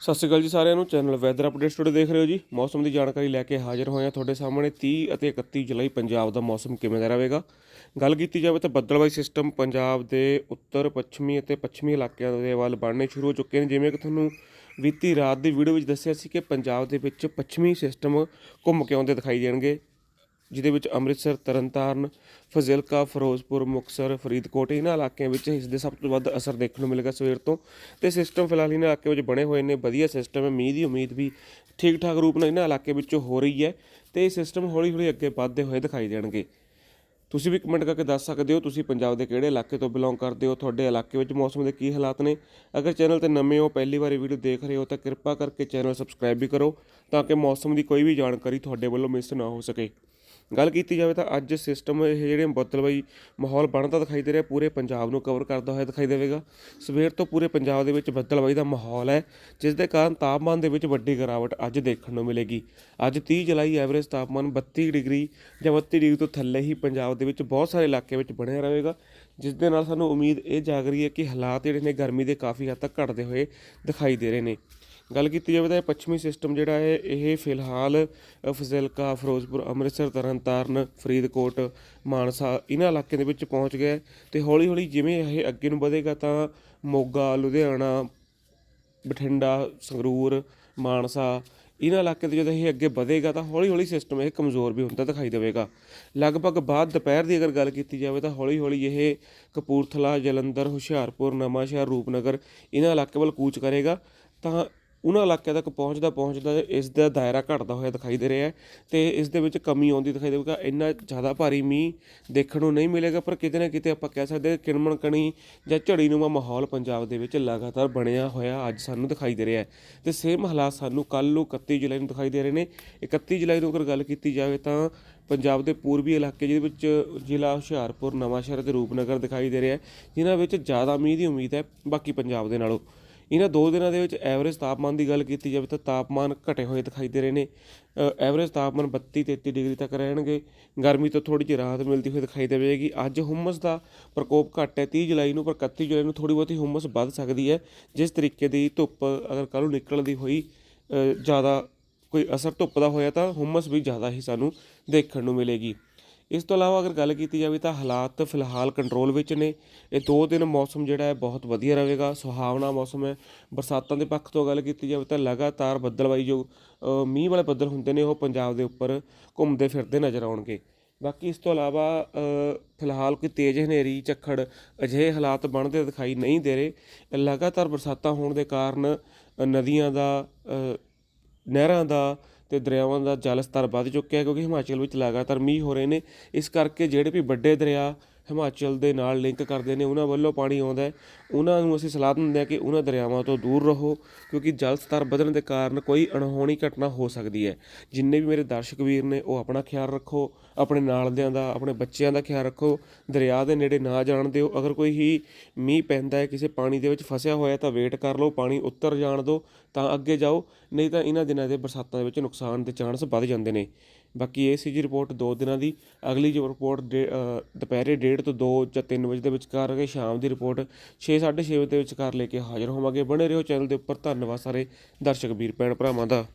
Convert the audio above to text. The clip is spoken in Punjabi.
ਸਤਿ ਸ਼੍ਰੀ ਅਕਾਲ ਜੀ ਸਾਰਿਆਂ ਨੂੰ। ਚੈਨਲ ਵੈਦਰ ਅਪਡੇਟਸ ਸਟੂਡੀਓ ਦੇਖ ਰਹੇ ਹੋ ਜੀ। ਮੌਸਮ ਦੀ ਜਾਣਕਾਰੀ ਲੈ ਕੇ ਹਾਜ਼ਰ ਹੋਏ ਹਾਂ ਤੁਹਾਡੇ ਸਾਹਮਣੇ। 30 ਅਤੇ 31 ਜੁਲਾਈ ਪੰਜਾਬ ਦਾ ਮੌਸਮ ਕਿਵੇਂ ਦਾ ਰਹੇਗਾ? ਗੱਲ ਕੀਤੀ ਜਾਵੇ ਤਾਂ ਬੱਦਲਬਾਈ ਸਿਸਟਮ ਪੰਜਾਬ ਦੇ ਉੱਤਰ, ਪੱਛਮੀ ਅਤੇ ਪੱਛਮੀ ਇਲਾਕਿਆਂ ਦੇ ਵੱਲ ਬਣਨੇ ਸ਼ੁਰੂ ਹੋ ਚੁੱਕੇ ਨੇ। ਜਿਵੇਂ ਕਿ ਤੁਹਾਨੂੰ ਬੀਤੀ ਰਾਤ ਦੀ ਵੀਡੀਓ ਵਿੱਚ ਦੱਸਿਆ ਸੀ ਕਿ ਪੰਜਾਬ ਦੇ ਵਿੱਚ ਪੱਛਮੀ ਸਿਸਟਮ ਘੁੰਮ ਕੇ ਆਉਂਦੇ ਦਿਖਾਈ ਦੇਣਗੇ। ਜਿਹਦੇ ਵਿੱਚ ਅੰਮ੍ਰਿਤਸਰ, ਤਰਨਤਾਰਨ, ਫਜ਼ਿਲਕਾ, ਫਿਰੋਜ਼ਪੁਰ, ਮੁਕਤਸਰ, ਫਰੀਦਕੋਟ, ਇਹਨਾਂ ਇਲਾਕਿਆਂ ਵਿੱਚ ਇਸ ਦੇ ਸਭ ਤੋਂ ਵੱਧ ਅਸਰ ਦੇਖਣ ਨੂੰ ਮਿਲੇਗਾ ਸਵੇਰ ਤੋਂ। ਤੇ ਸਿਸਟਮ ਫਿਲਹਾਲ ਇਹਨਾਂ ਇਲਾਕੇ ਵਿੱਚ ਬਣੇ ਹੋਏ ਨੇ, ਵਧੀਆ ਸਿਸਟਮ ਹੈ। ਮੀਂਹ ਦੀ ਉਮੀਦ ਵੀ ਠੀਕ ਠਾਕ ਰੂਪ ਨਾਲ ਇਹਨਾਂ ਇਲਾਕੇ ਵਿੱਚੋਂ ਹੋ ਰਹੀ ਹੈ ਤੇ ਇਹ ਸਿਸਟਮ ਹੌਲੀ ਹੌਲੀ ਅੱਗੇ ਵੱਧਦੇ ਹੋਏ ਦਿਖਾਈ ਦੇਣਗੇ। ਤੁਸੀਂ ਵੀ ਕਮੈਂਟ ਕਰਕੇ ਦੱਸ ਸਕਦੇ ਹੋ, ਤੁਸੀਂ ਪੰਜਾਬ ਦੇ ਕਿਹੜੇ ਇਲਾਕੇ ਤੋਂ ਬਿਲੋਂਗ ਕਰਦੇ ਹੋ, ਤੁਹਾਡੇ ਇਲਾਕੇ ਵਿੱਚ ਮੌਸਮ ਦੇ ਕੀ ਹਾਲਾਤ ਨੇ? ਅਗਰ ਚੈਨਲ ਤੇ ਨਵੇਂ ਹੋ, ਪਹਿਲੀ ਵਾਰੀ ਵੀਡੀਓ ਦੇਖ ਰਹੇ ਹੋ, ਤਾਂ ਕਿਰਪਾ ਕਰਕੇ ਚੈਨਲ ਸਬਸਕ੍ਰਾਈਬ ਵੀ ਕਰੋ, ਤਾਂ ਕਿ ਮੌਸਮ ਦੀ ਕੋਈ ਵੀ ਜਾਣਕਾਰੀ ਤੁਹਾਡੇ ਵੱਲੋਂ ਮਿਸ ਨਾ ਹੋ ਸਕੇ। ਗੱਲ ਕੀਤੀ ਜਾਵੇ ਤਾਂ ਅੱਜ ਸਿਸਟਮ ਇਹ ਜਿਹੜੇ ਬੱਦਲਬਾਈ ਮਾਹੌਲ ਬਣਦਾ ਦਿਖਾਈ ਦੇ ਰਿਹਾ, ਪੂਰੇ ਪੰਜਾਬ ਨੂੰ ਕਵਰ ਕਰਦਾ ਹੋਇਆ ਦਿਖਾਈ ਦੇਵੇਗਾ। ਸਵੇਰ ਤੋਂ ਪੂਰੇ ਪੰਜਾਬ ਦੇ ਵਿੱਚ ਬੱਦਲਬਾਈ ਦਾ ਮਾਹੌਲ ਹੈ, ਜਿਸ ਦੇ ਕਾਰਨ ਤਾਪਮਾਨ ਦੇ ਵਿੱਚ ਵੱਡੀ ਗਿਰਾਵਟ ਅੱਜ ਦੇਖਣ ਨੂੰ ਮਿਲੇਗੀ। ਅੱਜ 30 ਜੁਲਾਈ ਐਵਰੇਜ ਤਾਪਮਾਨ 32 ਡਿਗਰੀ ਜਾਂ 32 ਡਿਗਰੀ ਤੋਂ ਥੱਲੇ ਹੀ ਪੰਜਾਬ ਦੇ ਵਿੱਚ ਬਹੁਤ ਸਾਰੇ ਇਲਾਕੇ ਵਿੱਚ ਬਣਿਆ ਰਹੇਗਾ, ਜਿਸ ਦੇ ਨਾਲ ਸਾਨੂੰ ਉਮੀਦ ਇਹ ਜਾਗ ਰਹੀ ਹੈ ਕਿ ਹਾਲਾਤ ਜਿਹੜੇ ਨੇ ਗਰਮੀ ਦੇ ਕਾਫੀ ਹੱਦ ਤੱਕ ਘਟਦੇ ਹੋਏ ਦਿਖਾਈ ਦੇ ਰਹੇ ਨੇ। ਗੱਲ ਕੀਤੀ ਜਾਵੇ ਤਾਂ ਇਹ ਪੱਛਮੀ ਸਿਸਟਮ ਜਿਹੜਾ ਹੈ ਇਹ ਫਿਲਹਾਲ ਅ, ਫਜ਼ਿਲਕਾ ਫਿਰੋਜ਼ਪੁਰ ਅੰਮ੍ਰਿਤਸਰ ਤਰਨਤਾਰਨ ਫਰੀਦਕੋਟ ਮਾਨਸਾ ਇਹਨਾਂ ਇਲਾਕਿਆਂ ਦੇ ਵਿੱਚ ਪਹੁੰਚ ਗਿਆ ਹੈ ਤੇ ਹੌਲੀ ਹੌਲੀ ਜਿਵੇਂ ਇਹ ਅੱਗੇ ਨੂੰ ਵਧੇਗਾ ਤਾਂ ਮੋਗਾ ਲੁਧਿਆਣਾ ਬਠਿੰਡਾ ਸੰਗਰੂਰ ਮਾਨਸਾ ਇਹਨਾਂ ਇਲਾਕਿਆਂ 'ਤੇ ਜਦੋਂ ਇਹ ਅੱਗੇ ਵਧੇਗਾ ਤਾਂ ਹੌਲੀ ਹੌਲੀ ਸਿਸਟਮ ਇਹ ਕਮਜ਼ੋਰ ਵੀ ਹੁੰਦਾ ਦਿਖਾਈ ਦੇਵੇਗਾ। ਲਗਭਗ ਬਾਅਦ ਦੁਪਹਿਰ ਦੀ ਅਗਰ ਗੱਲ ਕੀਤੀ ਜਾਵੇ ਤਾਂ ਹੌਲੀ ਹੌਲੀ ਇਹ ਕਪੂਰਥਲਾ ਜਲੰਧਰ ਹੁਸ਼ਿਆਰਪੁਰ ਨਵਾਂਸ਼ਹਿਰ ਰੂਪਨਗਰ ਇਹਨਾਂ ਇਲਾਕੇ ਵੱਲ ਕੂਚ ਕਰੇਗਾ ਤਾਂ ਉਹਨਾਂ ਇਲਾਕਿਆਂ ਤੱਕ ਪਹੁੰਚਦਾ ਪਹੁੰਚਦਾ ਇਸ ਦਾ ਦਾਇਰਾ ਘਟਦਾ ਹੋਇਆ ਦਿਖਾਈ ਦੇ ਰਿਹਾ ਹੈ ਤੇ ਇਸ ਦੇ ਵਿੱਚ ਕਮੀ ਆਉਂਦੀ ਦਿਖਾਈ ਦੇਵੇਗਾ ਇੰਨਾ ਜ਼ਿਆਦਾ ਭਾਰੀ ਮੀਂਹ ਦੇਖਣ ਨੂੰ ਨਹੀਂ ਮਿਲੇਗਾ, ਪਰ ਕਿਤੇ ਨਾ ਕਿਤੇ ਆਪਾਂ ਕਹਿ ਸਕਦੇ ਹਾਂ ਕਿਣਮਣ ਕਣੀ ਜਾਂ ਝੜੀ ਨੂੰਮਾ ਮਾਹੌਲ ਪੰਜਾਬ ਦੇ ਵਿੱਚ ਲਗਾਤਾਰ ਬਣਿਆ ਹੋਇਆ ਅੱਜ ਸਾਨੂੰ ਦਿਖਾਈ ਦੇ ਰਿਹਾ ਹੈ। ਤੇ ਸੇਮ ਹਾਲਾਤ ਸਾਨੂੰ ਕੱਲ੍ਹ ਨੂੰ 31 ਜੁਲਾਈ ਨੂੰ ਦਿਖਾਈ ਦੇ ਰਹੇ ਨੇ। 31 ਜੁਲਾਈ ਨੂੰ ਅਗਰ ਗੱਲ ਕੀਤੀ ਜਾਵੇ ਤਾਂ ਪੰਜਾਬ ਦੇ ਪੂਰਬੀ ਇਲਾਕੇ ਜਿਹਦੇ ਵਿੱਚ ਜ਼ਿਲ੍ਹਾ ਹੁਸ਼ਿਆਰਪੁਰ ਨਵਾਂਸ਼ਹਿਰ ਤੇ ਰੂਪਨਗਰ ਦਿਖਾਈ ਦੇ ਰਿਹਾ ਹੈ, ਜਿਨ੍ਹਾਂ ਵਿੱਚ ਜ਼ਿਆਦਾ ਮੀਂਹ ਦੀ ਉਮੀਦ ਹੈ, ਬਾਕੀ ਪੰਜਾਬ ਦੇ ਨਾਲੋਂ। ਇਹਨਾਂ ਦੋ ਦਿਨਾਂ ਦੇ ਵਿੱਚ ਐਵਰੇਜ ਤਾਪਮਾਨ ਦੀ ਗੱਲ ਕੀਤੀ ਜਾਵੇ ਤਾਂ ਤਾਪਮਾਨ ਘਟੇ ਹੋਏ ਦਿਖਾਈ ਦੇ ਰਹੇ ਨੇ। ਐਵਰੇਜ ਤਾਪਮਾਨ 32 33 ਡਿਗਰੀ ਤੱਕ ਰਹਿਣਗੇ। ਗਰਮੀ ਤੋਂ ਥੋੜੀ ਜਿਹੀ ਰਾਹਤ ਮਿਲਦੀ ਹੋਈ ਦਿਖਾਈ ਦੇਵੇਗੀ। ਅੱਜ ਹੁਮਸ ਦਾ ਪ੍ਰਕੋਪ ਘੱਟ ਹੈ। 30 ਜੁਲਾਈ ਨੂੰ ਪਰ 31 ਜੁਲਾਈ ਨੂੰ ਥੋੜੀ ਬਹੁਤੀ ਹੁਮਸ ਵੱਧ ਸਕਦੀ ਹੈ। ਜਿਸ ਤਰੀਕੇ ਦੀ ਧੁੱਪ ਅਗਰ ਕੱਲ੍ਹ ਨੂੰ ਨਿਕਲਦੀ ਹੋਈ ਜ਼ਿਆਦਾ ਕੋਈ ਅਸਰ ਧੁੱਪ ਦਾ ਹੋਇਆ ਤਾਂ ਹੁਮਸ ਵੀ ਜ਼ਿਆਦਾ ਹੀ ਸਾਨੂੰ ਦੇਖਣ ਨੂੰ ਮਿਲੇਗੀ। ਇਸ ਤੋਂ ਇਲਾਵਾ ਅਗਰ ਗੱਲ ਕੀਤੀ ਜਾਵੇ ਤਾਂ ਹਾਲਾਤ ਫਿਲਹਾਲ ਕੰਟਰੋਲ ਵਿੱਚ ਨੇ। ਇਹ ਦੋ ਦਿਨ ਮੌਸਮ ਜਿਹੜਾ ਹੈ ਬਹੁਤ ਵਧੀਆ ਰਹੇਗਾ, ਸੁਹਾਵਣਾ ਮੌਸਮ ਹੈ। ਬਰਸਾਤਾਂ ਦੇ ਪੱਖ ਤੋਂ ਗੱਲ ਕੀਤੀ ਜਾਵੇ ਤਾਂ ਲਗਾਤਾਰ ਬੱਦਲਵਾਈ ਜੋ ਮੀਂਹ ਵਾਲੇ ਬੱਦਲ ਹੁੰਦੇ ਨੇ ਉਹ ਪੰਜਾਬ ਦੇ ਉੱਪਰ ਘੁੰਮਦੇ ਫਿਰਦੇ ਨਜ਼ਰ ਆਉਣਗੇ। ਬਾਕੀ ਇਸ ਤੋਂ ਇਲਾਵਾ ਫਿਲਹਾਲ ਕੋਈ ਤੇਜ਼ ਹਨੇਰੀ, ਝੱਖੜ ਅਜਿਹੇ ਹਾਲਾਤ ਬਣਦੇ ਦਿਖਾਈ ਨਹੀਂ ਦੇ ਰਹੇ। ਲਗਾਤਾਰ ਬਰਸਾਤਾਂ ਹੋਣ ਦੇ ਕਾਰਨ ਨਦੀਆਂ ਦਾ ਨਹਿਰਾਂ ਦਾ ਤੇ ਦਰਿਆਵਾਂ ਦਾ ਜਲ ਸਤਰ ਵੱਧ ਚੁੱਕਿਆ ਕਿਉਂਕਿ ਹਿਮਾਚਲ ਵਿੱਚ ਲਗਾਤਾਰ ਮੀਂਹ ਹੋ ਰਹੇ ਨੇ। ਇਸ ਕਰਕੇ ਜਿਹੜੇ ਵੀ ਵੱਡੇ ਦਰਿਆ ਹਿਮਾਚਲ ਦੇ ਨਾਲ ਲਿੰਕ ਕਰਦੇ ਨੇ, ਉਹਨਾਂ ਵੱਲੋਂ ਪਾਣੀ ਆਉਂਦਾ ਹੈ। ਉਹਨਾਂ ਨੂੰ ਅਸੀਂ ਸਲਾਹ ਦਿੰਦੇ ਹਾਂ ਕਿ ਉਹਨਾਂ ਦਰਿਆਵਾਂ ਤੋਂ ਦੂਰ ਰਹੋ, ਕਿਉਂਕਿ ਜਲ ਸਤਰ ਵਧਣ ਦੇ ਕਾਰਨ ਕੋਈ ਅਣਹੋਣੀ ਘਟਨਾ ਹੋ ਸਕਦੀ ਹੈ। ਜਿੰਨੇ ਵੀ ਮੇਰੇ ਦਰਸ਼ਕ ਵੀਰ ਨੇ, ਉਹ ਆਪਣਾ ਖਿਆਲ ਰੱਖੋ, ਆਪਣੇ ਨਾਲਦਿਆਂ ਦਾ, ਆਪਣੇ ਬੱਚਿਆਂ ਦਾ ਖਿਆਲ ਰੱਖੋ। ਦਰਿਆ ਦੇ ਨੇੜੇ ਨਾ ਜਾਣ ਦਿਓ। ਅਗਰ ਕੋਈ ਹੀ ਮੀਂਹ ਪੈਂਦਾ ਹੈ, ਕਿਸੇ ਪਾਣੀ ਦੇ ਵਿੱਚ ਫਸਿਆ ਹੋਇਆ ਤਾਂ ਵੇਟ ਕਰ ਲਓ, ਪਾਣੀ ਉੱਤਰ ਜਾਣ ਦਿਓ, ਤਾਂ ਅੱਗੇ ਜਾਓ। ਨਹੀਂ ਤਾਂ ਇਹਨਾਂ ਦਿਨਾਂ ਦੇ ਬਰਸਾਤਾਂ ਦੇ ਵਿੱਚ ਨੁਕਸਾਨ ਦੇ ਚਾਂਸ ਵੱਧ ਜਾਂਦੇ ਨੇ। ਬਾਕੀ ਇਹ ਸੀ ਜੀ ਰਿਪੋਰਟ ਦੋ ਦਿਨਾਂ ਦੀ, ਅਗਲੀ ਜੋ ਰਿਪੋਰਟ ਡੇ- ਦੁਪਹਿਰੇ ਡੇਢ ਤੋਂ 2 ਜਾਂ 3 ਵਜੇ ਦੇ ਵਿਚਕਾਰ ਹੈ ਸ਼ਾਮ ਦੀ ਰਿਪੋਰਟ 6:30 ਵਜੇ ਦੇ ਵਿਚਕਾਰ ਲੈ ਕੇ ਹਾਜ਼ਰ ਹੋਵਾਂਗੇ। ਬਣੇ ਰਹੋ ਚੈਨਲ ਦੇ ਉੱਪਰ। ਧੰਨਵਾਦ ਸਾਰੇ ਦਰਸ਼ਕ ਵੀਰ, ਭੈਣ ਭਰਾਵਾਂ ਦਾ।